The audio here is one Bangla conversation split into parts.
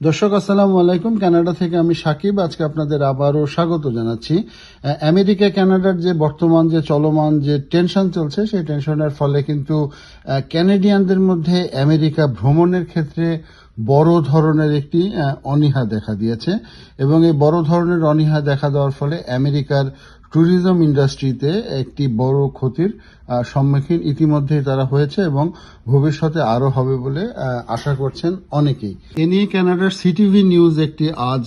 দর্শক, আসসালামু আলাইকুম। কানাডা থেকে আমি সাকিব। আজকে আপনাদের আবারও স্বাগত জানাচ্ছি। আমেরিকা, কানাডার যে বর্তমান যে চলমান যে টেনশন চলছে, সেই টেনশনের ফলে কিন্তু ক্যানেডিয়ানদের মধ্যে আমেরিকা ভ্রমণের ক্ষেত্রে বড় ধরনের একটি অনীহা দেখা দিয়েছে এবং এই বড় ধরনের অনীহা দেখা দেওয়ার ফলে আমেরিকার ট্যুরিজম ইন্ডাস্ট্রিতে একটি বড় ক্ষতির সম্মুখীন ইতিমধ্যেই তারা হয়েছে এবং ভবিষ্যতে আরও হবে বলে আশা করছেন অনেকেই। এ নিয়ে কানাডার সিটিভি নিউজ একটি আজ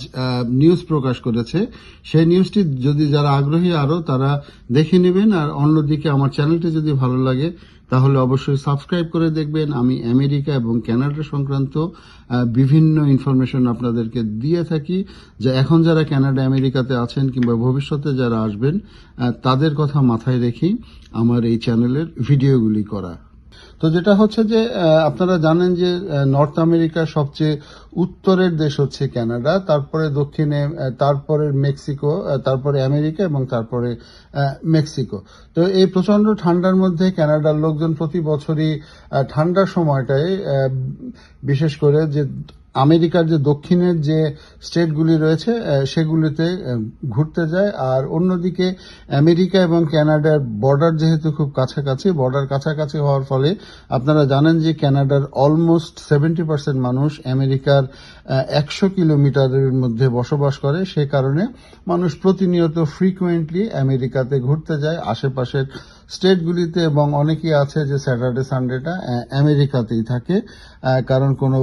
নিউজ প্রকাশ করেছে। সেই নিউজটি যদি যারা আগ্রহী আরও তারা দেখে নেবেন আর অন্যদিকে আমার চ্যানেলটি যদি ভালো লাগে তাহলে অবশ্যই সাবস্ক্রাইব করে দেখবেন। আমি আমেরিকা এবং ক্যানাডা সংক্রান্ত বিভিন্ন ইনফরমেশন আপনাদেরকে দিয়ে থাকি যে এখন যারা ক্যানাডা আমেরিকাতে আছেন কিংবা ভবিষ্যতে যারা আসবেন তাদের কথা মাথায় রেখেই আমার এই চ্যানেলের ভিডিওগুলি করা। তো যেটা হচ্ছে যে আপনারা জানেন যে নর্থ আমেরিকার সবচেয়ে উত্তরের দেশ হচ্ছে ক্যানাডা, তারপরে দক্ষিণে তারপরে মেক্সিকো তারপরে আমেরিকা এবং তারপরে মেক্সিকো। তো এই প্রচণ্ড ঠান্ডার মধ্যে ক্যানাডার লোকজন প্রতি বছরই ঠান্ডার সময়টায় বিশেষ করে যে আমেরিকার যে দক্ষিণের যে স্টেটগুলি রয়েছে সেগুলিতে ঘুরতে যায়। আর অন্যদিকে, আমেরিকা এবং কানাডার বর্ডার যেহেতু খুব কাছাকাছি, বর্ডার কাছাকাছি হওয়ার ফলে আপনারা জানেন যে ক্যানাডার অলমোস্ট সেভেন্টি পার্সেন্ট মানুষ আমেরিকার একশো কিলোমিটারের মধ্যে বসবাস করে। সে কারণে মানুষ প্রতিনিয়ত ফ্রিকুয়েন্টলি আমেরিকাতে ঘুরতে যায়। আশেপাশের স্টেটগুলিতে এবং অনেকেই আছে যে স্যাটারডে, সানডেটা আমেরিকাতেই থাকে। কারণ কোনো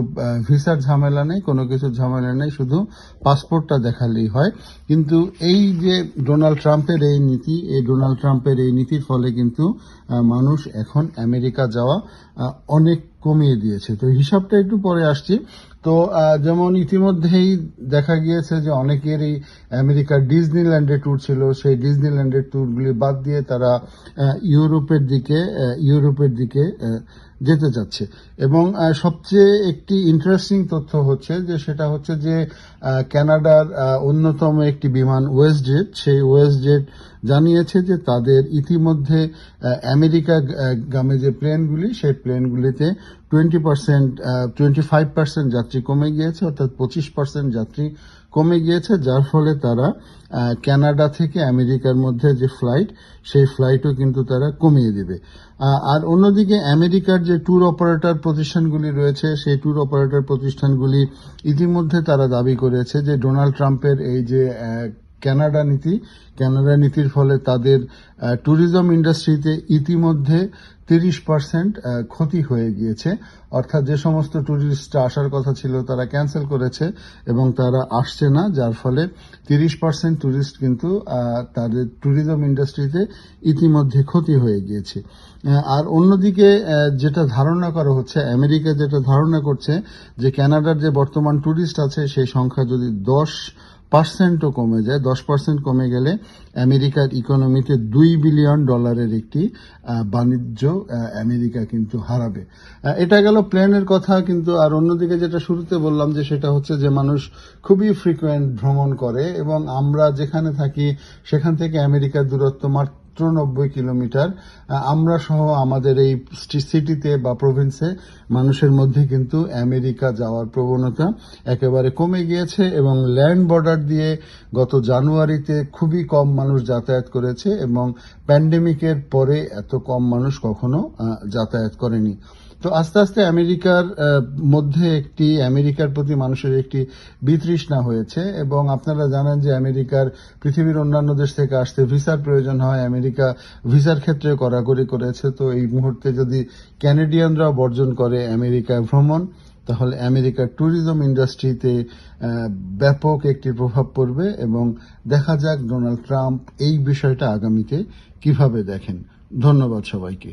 ভিসার ঝামেলা নেই, কোনো কিছু ঝামেলা নেই, শুধু পাসপোর্টটা দেখালেই হয়। কিন্তু এই যে ডোনাল্ড ট্রাম্পের এই নীতি, এই ডোনাল্ড ট্রাম্পের এই নীতির ফলে কিন্তু মানুষ এখন আমেরিকা যাওয়া অনেক কমিয়ে দিয়েছে। তো হিসাবটা একটু পরে আসছি। তো যেমন ইতিমধ্যেই দেখা গিয়েছে যে অনেকেরই আমেরিকার ডিজনিল্যান্ডে ট্যুর ছিল। সেই ডিজনিল্যান্ডের ট্যুরগুলি বাদ দিয়ে তারা ইউরোপের দিকে ইউরোপের দিকে যেতে যাচ্ছে। এবং সবচেয়ে একটি ইন্টারেস্টিং তথ্য হচ্ছে যে, সেটা হচ্ছে যে ক্যানাডার অন্যতম একটি বিমান ওয়েস্ট জেট সেই ওয়েস্ট জেট জানিয়েছে যে, তাদের ইতিমধ্যে আমেরিকা গামে যে প্লেনগুলি, সেই প্লেনগুলিতে twenty percent twenty five percent যাত্রী কমে গিয়েছে, অর্থাৎ পঁচিশ পার্সেন্ট যাত্রী কমে গিয়েছে, যার ফলে তারা কানাডা থেকে আমেরিকার মধ্যে যে ফ্লাইট সেই ফ্লাইটও কিন্তু তারা কমিয়ে দিবে। আর অন্যদিকে আমেরিকার যে ট্যুর অপারেটর প্রতিষ্ঠানগুলি রয়েছে, সেই ট্যুর অপারেটর প্রতিষ্ঠানগুলি ইতিমধ্যে তারা দাবি করেছে যে ডোনাল্ড ট্রাম্পের এই যে কানাডা নীতি। কানাডা নীতির ফলে তাদের ট্যুরিজম ইন্ডাস্ট্রিতে ইতিমধ্যে তিরিশ পার্সেন্ট ক্ষতি হয়ে গিয়েছে। অর্থাৎ যে সমস্ত ট্যুরিস্ট আসার কথা ছিল তারা ক্যান্সেল করেছে এবং তারা আসছে না, যার ফলে তিরিশ পার্সেন্ট ট্যুরিস্ট কিন্তু তাদের ট্যুরিজম ইন্ডাস্ট্রিতে ইতিমধ্যে ক্ষতি হয়ে গিয়েছে। আর অন্যদিকে যেটা ধারণা করা হচ্ছে, আমেরিকা যেটা ধারণা করছে যে ক্যানাডার যে বর্তমান ট্যুরিস্ট আছে, সেই সংখ্যা যদি দশ পার্সেন্টও কমে যায়, দশ পার্সেন্ট কমে গেলে আমেরিকার ইকোনমিতে দুই বিলিয়ন ডলারের একটি বাণিজ্য আমেরিকা কিন্তু হারাবে। এটা গেল প্লেনের কথা, কিন্তু আর অন্যদিকে যেটা শুরুতে বললাম যে সেটা হচ্ছে যে মানুষ খুবই ফ্রিকোয়েন্ট ভ্রমণ করে এবং আমরা যেখানে থাকি, সেখান থেকে আমেরিকার দূরত্ব মাত্র নব্বই কিলোমিটার আমরা সহ আমাদের এই সিটিতে বা প্রভিন্সে মানুষের মধ্যে কিন্তু আমেরিকা যাওয়ার প্রবণতা একেবারে কমে গিয়েছে এবং ল্যান্ড বর্ডার দিয়ে গত জানুয়ারিতে খুবই কম মানুষ যাতায়াত করেছে এবং প্যান্ডেমিকের পরে এত কম মানুষ কখনো যাতায়াত করেনি। তো আস্তে আস্তে আমেরিকার মধ্যে একটি, আমেরিকার প্রতি মানুষের একটি বিতৃষ্ণা হয়েছে এবং আপনারা জানেন যে আমেরিকার পৃথিবীর অন্যান্য দেশ থেকে আসতে ভিসার প্রয়োজন হয়। আমেরিকা ভিসার ক্ষেত্রে কড়াকড়ি করেছে। তো এই মুহূর্তে যদি ক্যানেডিয়ানরা বর্জন করে আমেরিকায় ভ্রমণ, তাহলে আমেরিকার ট্যুরিজম ইন্ডাস্ট্রিতে ব্যাপক একটি প্রভাব পড়বে এবং দেখা যাক ডোনাল্ড ট্রাম্প এই বিষয়টা আগামীতে কীভাবে দেখেন। ধন্যবাদ সবাইকে।